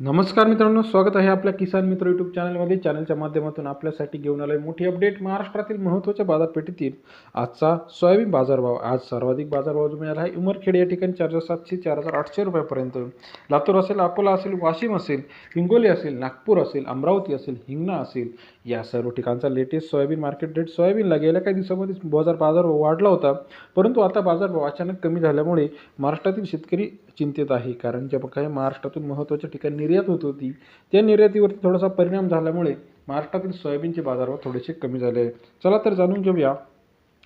नमस्कार मित्रांनो स्वागत आहे आपल्या किसान मित्र यूट्यूब चॅनलमध्ये चॅनलच्या माध्यमातून आपल्यासाठी घेऊन आलोय मोठी अपडेट महाराष्ट्रातील महत्त्वाच्या बाजारपेठेतील आजचा सोयाबीन बाजारभाव. आज सर्वाधिक बाजारभाव जो मिळाला आहे उमरखेड या ठिकाणी चार हजार सातशे चार हजार आठशे रुपयापर्यंत. लातूर असेल अकोला असेल वाशिम असेल हिंगोली असेल नागपूर असेल अमरावती असेल हिंगणा असेल या सर्व ठिकाणचा लेटेस्ट सोयाबीन मार्केट रेट सोयाबीनला गेल्या काही दिवसामध्ये बाजार बाजारभाव वाढला होता. परंतु आता बाजारभाव अचानक कमी झाल्यामुळे महाराष्ट्रातील शेतकरी चिंतेत आहे. कारण ज्या काही महाराष्ट्रातून महत्त्वाच्या ठिकाणी निर्यात होत होती त्या निर्यातीवरती थोडासा परिणाम झाल्यामुळे महाराष्ट्रातील सोयाबीनचे बाजारभाव थोडेसे कमी झाले आहे चला तर जाणून घेऊया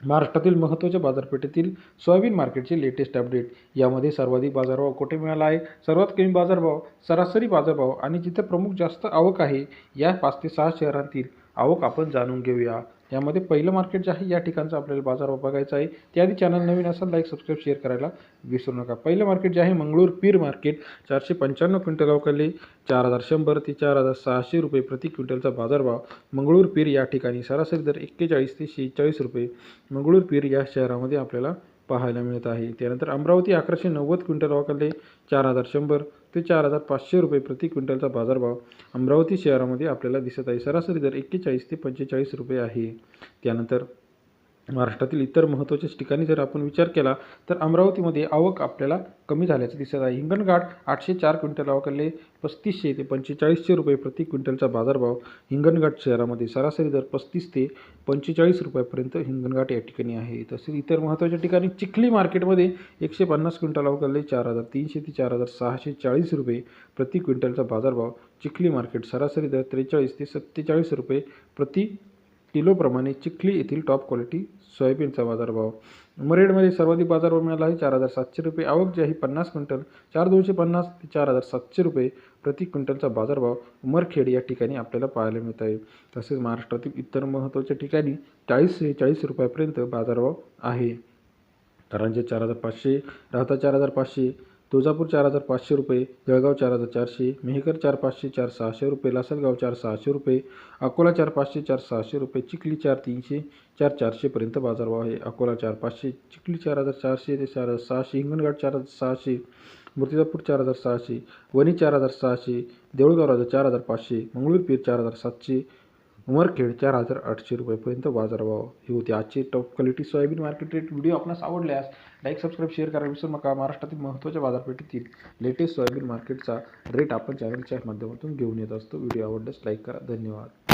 महाराष्ट्रातील महत्त्वाच्या बाजारपेठेतील सोयाबीन मार्केटचे लेटेस्ट अपडेट. यामध्ये सर्वाधिक बाजारभाव कुठे मिळाला आहे? सर्वात कमी बाजारभाव सरासरी बाजारभाव आणि जिथे प्रमुख जास्त आवक आहे या पाच ते सहा शहरांतील आवक आपण जाणून घेऊया. यामध्ये पहिलं मार्केट जे आहे या ठिकाणचं आपल्याला बाजार बघायचा आहे. त्याआधी चॅनल नवीन असेल लाईक सबस्क्राईब शेअर करायला विसरू नका. पहिलं मार्केट जे आहे मंगळूर पीर मार्केट चारशे पंच्याण्णव क्विंटल अवकाली चार हजार शंभर ते चार हजार सहाशे रुपये प्रति क्विंटलचा बाजारभाव मंगळूर पीर या ठिकाणी सरासरी दर एक्केचाळीस ते शेहेचाळीस रुपये. मंगळूर पीर या शहरामध्ये आपल्याला पाहायला मिळत आहे. त्यानंतर अमरावती अकराशे नव्वद क्विंटल अवकाले चार हजार शंभर ते चार हजार पाचशे रुपये प्रति क्विंटलचा बाजारभाव अमरावती शहरामध्ये आपल्याला दिसत आहे. सरासरी दर एक्केचाळीस ते पंचेचाळीस रुपये आहे. त्यानंतर महाराष्ट्रातील इतर महत्त्वाच्या ठिकाणी जर आपण विचार केला तर अमरावतीमध्ये आवक आपल्याला कमी झाल्याचं दिसत आहे. हिंगणघाट आठशे चार क्विंटल आवकले पस्तीसशे ते पंचेचाळीसशे रुपये प्रति क्विंटलचा बाजारभाव हिंगणघाट शहरामध्ये सरासरी दर पस्तीस ते पंचेचाळीस रुपयापर्यंत हिंगणघाट या ठिकाणी आहे. तसेच इतर महत्त्वाच्या ठिकाणी चिखली मार्केटमध्ये एकशे पन्नास क्विंटल आवकले चार हजार तीनशे ते चार हजार सहाशे चाळीस रुपये प्रति क्विंटलचा बाजारभाव चिखली मार्केट सरासरी दर त्रेचाळीस ते सत्तेचाळीस रुपये प्रति किलोप्रमाणे चिखली येथील टॉप क्वालिटी सोयाबीनचा बाजारभाव. मरेडमध्ये सर्वाधिक बाजारभाव मिळाला आहे चार हजार सातशे रुपये. आवक जी आहे पन्नास क्विंटल चार दोनशे पन्नास ते चार हजार सातशे रुपये प्रति क्विंटलचा बाजारभाव उमरखेड या ठिकाणी आपल्याला पाहायला मिळत आहे. तसेच महाराष्ट्रातील इतर महत्त्वाच्या ठिकाणी चाळीस ते चाळीस रुपयापर्यंत बाजारभाव आहे. कारंजे चार हजार पाचशे राहता चार हजार पाचशे तुळजापूर चार हजार पाचशे रुपये जळगाव चार हजार चारशे मेहकर चार पाचशे चार सहाशे रुपये लासलगाव चार सहाशे रुपये अकोला चार पाचशे चार सहाशे रुपये चिखली चार तीनशे चार चारशेपर्यंत बाजारभाव आहे. अकोला चार पाचशे चिखली चार हजार चारशे ते चार हजार सहाशे हिंगणघाट चार हजार सहाशे मूर्तिजापूर चार हजार सहाशे वणी चार हजार सहाशे देऊळगाव चार हजार पाचशे मंगळूरपीर चार हजार सातशे उमरखेडच्या चार हजार आठशे रुपयेपर्यंत बाजारभाव. ही होती आजची top quality soybean market rate video आपणास आवडल्यास लाईक सबस्क्राईब शेअर करायला विसरू नका. महाराष्ट्रातील महत्त्वाच्या बाजारपेठेतील लेटेस्ट सोयाबीन मार्केटचा रेट आपण चॅनलच्या माध्यमातून घेऊन येत असतो. व्हिडिओ आवडल्यास लाईक करा. धन्यवाद.